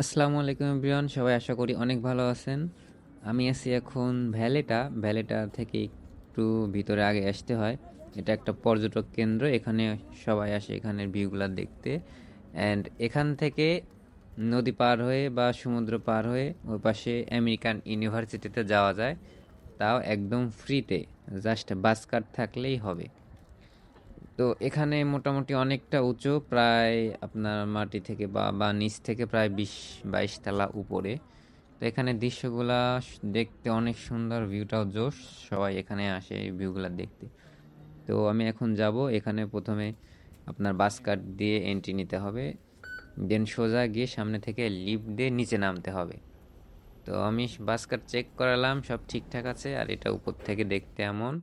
আসসালামু আলাইকুম এভরিওয়ান, সবাই আশা করি অনেক ভালো আছেন। আমি আছি এখন ভ্যালেটা। ভ্যালেটা থেকে একটু ভিতরে আগে আসতে হয়। এটা একটা পর্যটক কেন্দ্র, এখানে সবাই আসে এখানের ভিউগুলো দেখতে। অ্যান্ড এখান থেকে নদী পার হয়ে বা সমুদ্র পার হয়ে ওই পাশে আমেরিকান ইউনিভার্সিটিতে যাওয়া যায়। তাও একদম ফ্রিতে জাস্ট বাস কার্ড থাকলেই হবে। তো এখানে মোটামুটি অনেকটা উঁচু, প্রায় আপনার মাটি থেকে বা বা নিচ থেকে প্রায় বিশ, বাইশ তলা উপরে। তো এখানে দৃশ্যগুলা দেখতে অনেক সুন্দর, ভিউটাও জোশ, সবাই এখানে আসে এই ভিউগুলা দেখতে। তো আমি এখন যাব, এখানে প্রথমে আপনার বাস কার্ড দিয়ে এন্ট্রি নিতে হবে। দেন সোজা গিয়ে সামনে থেকে লিফট দিয়ে নিচে নামতে হবে। তো আমি বাস কার্ড চেক করালাম, সব ঠিকঠাক আছে, আর এটা উপর থেকে দেখতে এমন।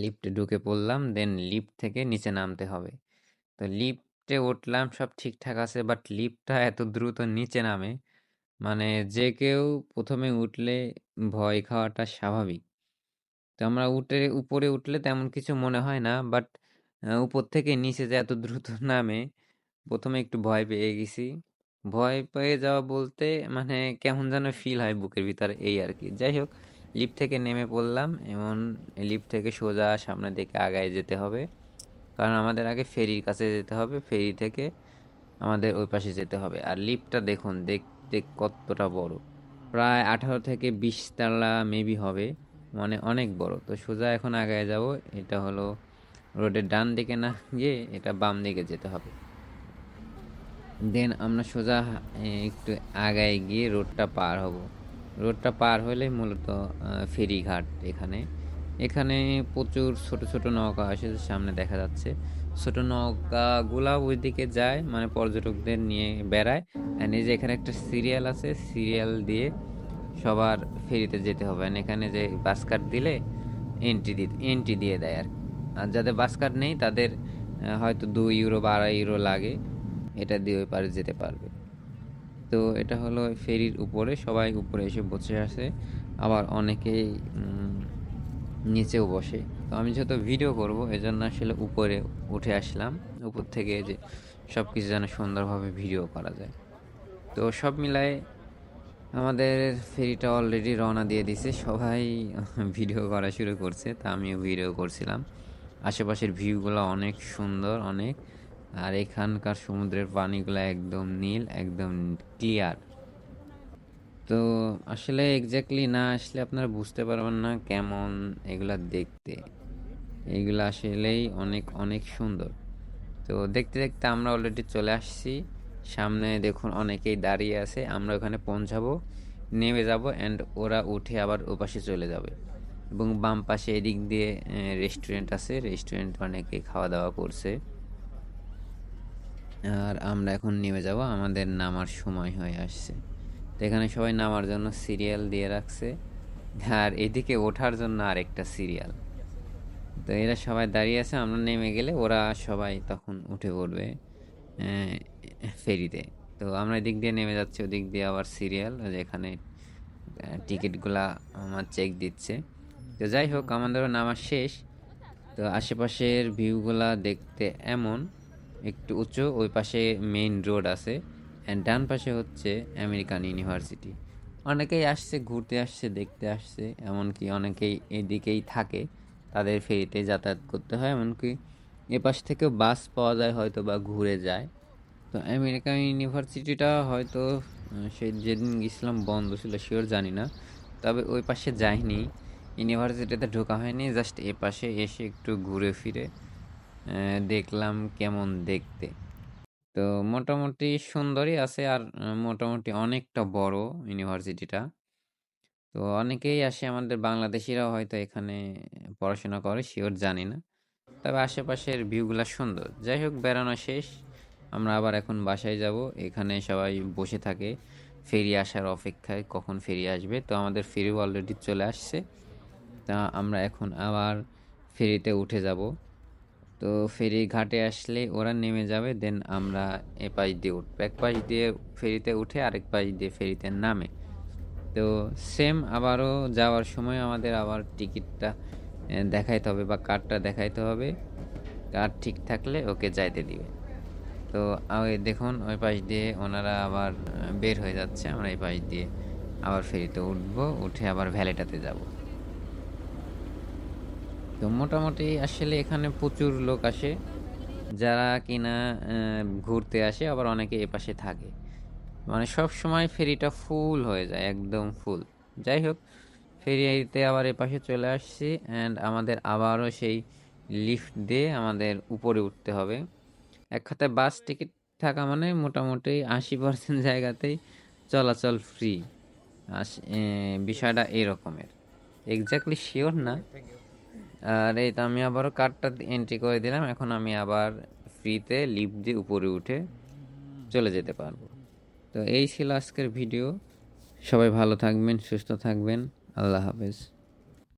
লিফটে ঢুকে পড়লাম, দেন লিফট থেকে নিচে নামতে হবে। তো লিফটে উঠলাম, সব ঠিকঠাক আছে, বাট লিফটটা এত দ্রুত নিচে নামে মানে যে কেউ প্রথমে উঠলে ভয় খাওয়াটা স্বাভাবিক। তো আমরা উঠে, উপরে উঠলে তেমন কিছু মনে হয় না, বাট উপর থেকে নিচে যে এত দ্রুত নামে, প্রথমে একটু ভয় পেয়ে গেছি। ভয় পেয়ে যাওয়া বলতে মানে কেমন যেন ফিল হয় বুকের ভিতরে, এই আর কি। যাই হোক লিফট থেকে নেমে পড়লাম, এমন লিফট থেকে সোজা সামনের দিকে আগায় যেতে হবে। কারণ আমাদের আগে ফেরির কাছে যেতে হবে, ফেরি থেকে আমাদের ওই পাশে যেতে হবে। আর লিফটটা দেখুন দেখতে কতটা বড়। প্রায় আঠারো থেকে বিশ তলা মেবি হবে মানে অনেক বড়। তো সোজা এখন আগায় যাব, এটা হলো রোডের ডান দিকে না গিয়ে এটা বাম দিকে যেতে হবে। দেন আমরা সোজা একটু আগায় গিয়ে রোডটা পার হব। রোডটা পার হলে মূলত ফেরিঘাট এখানে। এখানে প্রচুর ছোট ছোট নৌকা আসে সামনে দেখা যাচ্ছে। ছোট নৌকাগুলা ওইদিকে যায় মানে পর্যটকদের নিয়ে বেড়ায়। অ্যান্ড এই যে এখানে একটা সিরিয়াল আছে, সিরিয়াল দিয়ে সবার ফেরিতে যেতে হবে। এখানে যে বাস কার্ড দিলে এন্ট্রি দি এন্ট্রি দিয়ে দেয় আর। আর যাদের বাস কার্ড নেই, তাদের হয়তো দুই ইউরো বা আড়াই ইউরো লাগে। এটা দিয়ে ওই পারে যেতে পারবে। তো এটা হলো ফেরির উপরে, সবাই উপরে এসে বসে আসে আবার অনেকেই নিচেও বসে। তো আমি যেহেতু ভিডিও করব, এজন্য আসলে উপরে উঠে আসলাম। উপর থেকে যে সব কিছু যেন সুন্দরভাবে ভিডিও করা যায়। তো সব মিলায় আমাদের ফেরিটা অলরেডি রওনা দিয়ে দিছে। সবাই ভিডিও করা শুরু করছে, তা আমিও ভিডিও করছিলাম। আশেপাশের ভিউগুলো অনেক সুন্দর, অনেক আর এখানকার সমুদ্রের পানিগুলো একদম নীল, একদম ক্লিয়ার তো আসলে এক্স্যাক্টলি না আসলে আপনারা বুঝতে পারবেন না কেমন এগুলা দেখতে। এগুলো আসলেই অনেক অনেক সুন্দর। তো দেখতে দেখতে আমরা অলরেডি চলে আসছি। সামনে দেখুন অনেকেই দাঁড়িয়ে আছে। আমরা ওখানে পৌঁছাবো, নেমে যাব অ্যান্ড ওরা উঠে আবার ওপাশে চলে যাবে। এবং বাম পাশে এদিক দিয়ে রেস্টুরেন্ট আছে। রেস্টুরেন্ট অনেকে খাওয়া দাওয়া করছে। আর আমরা এখন নেমে যাব, আমাদের নামার সময় হয়ে আসছে। তো এখানে সবাই নামার জন্য সিরিয়াল দিয়ে রাখছে। আর এদিকে ওঠার জন্য আরেকটা সিরিয়াল। তো এরা সবাই দাঁড়িয়ে আছে, আমরা নেমে গেলে ওরা সবাই তখন উঠে পড়বে ফেরিতে। তো আমরা এদিক দিয়ে নেমে যাচ্ছি, ওদিক দিয়ে আবার সিরিয়াল, যেখানে টিকিটগুলা আমার চেক দিচ্ছে। তো যাই হোক, আমাদেরও নামা শেষ। তো আশেপাশের ভিউগুলা দেখতে এমন। একটু উঁচু, ওই পাশে মেইন রোড আছে অ্যান্ড ডান পাশে হচ্ছে আমেরিকান ইউনিভার্সিটি অনেকেই আসছে, ঘুরতে আসছে, দেখতে আসছে, এমনকি অনেকেই এদিকেই থাকে, তাদের ফেরিতে যাতায়াত করতে হয়, এমনকি এ পাশ থেকেও বাস পাওয়া যায়, হয়তো বা ঘুরে যায়। তো আমেরিকান ইউনিভার্সিটিটা হয়তো সেই যেদিন গেছিলাম বন্ধ ছিল শিওর জানি না, তবে ওই পাশে যাইনি। ইউনিভার্সিটিতে ঢোকা হয়নি জাস্ট এ পাশে এসে একটু ঘুরে ফিরে। দেখলাম কেমন দেখতে। তো মোটামুটি সুন্দরই আছে আর মোটামুটি অনেকটা বড় ইউনিভার্সিটিটা। তো অনেকেই আসে, আমাদের বাংলাদেশিরাও হয়তো এখানে পড়াশোনা করে, শিওর জানি না। তবে আশেপাশের ভিউগুলো সুন্দর। যাই হোক, বেড়ানো শেষ। আমরা আবার এখন বাসায় যাব। এখানে সবাই বসে থাকে। ফেরি আসার অপেক্ষায় কখন ফেরি আসবে। তো আমাদের ফেরিও অলরেডি চলে আসছে। তা আমরা এখন আবার ফেরিতে উঠে যাব। তো ফেরি ঘাটে আসলে ওরা নেমে যাবে দেন আমরা এ পাশ দিয়ে উঠবো। এক পাশ দিয়ে ফেরিতে উঠে আরেক পাশ দিয়ে ফেরিতে নামে। তো সেম আবারও যাওয়ার সময় আমাদের আবার টিকিটটা দেখাইতে হবে বা কার্ডটা দেখাইতে হবে। কার্ড ঠিক থাকলে ওকে যাইতে দিবে। তো দেখুন, ওই পাশ দিয়ে ওনারা আবার বের হয়ে যাচ্ছে। আমরা এই পাশ দিয়ে আবার ফেরিতে উঠবো, উঠে আবার ভ্যালিটাতে যাব। তো মোটামুটি আসলে এখানে প্রচুর লোক আসে। যারা কিনা ঘুরতে আসে, আবার অনেকে এ পাশে থাকে। মানে সব সময় ফেরিটা ফুল হয়ে যায়, একদম ফুল। যাই হোক, ফেরিতে আবার এ পাশে চলে আসছি অ্যান্ড আমাদের আবারও সেই লিফট দিয়ে আমাদের উপরে উঠতে হবে। এক খাতায় বাস টিকিট থাকা মানে মোটামুটি আশি পার্সেন্ট জায়গাতেই চলাচল ফ্রি বিষয়টা এরকমের। এক্স্যাক্টলি শিওর না? আর এই তো আমি আবারও কার্ডটা এন্ট্রি করে দিলাম। এখন আমি আবার ফ্রিতে লিফট দিয়ে উপরে উঠে চলে যেতে পারব। তো এই ছিল আজকের ভিডিও সবাই ভালো থাকবেন, সুস্থ থাকবেন। আল্লাহ হাফেজ।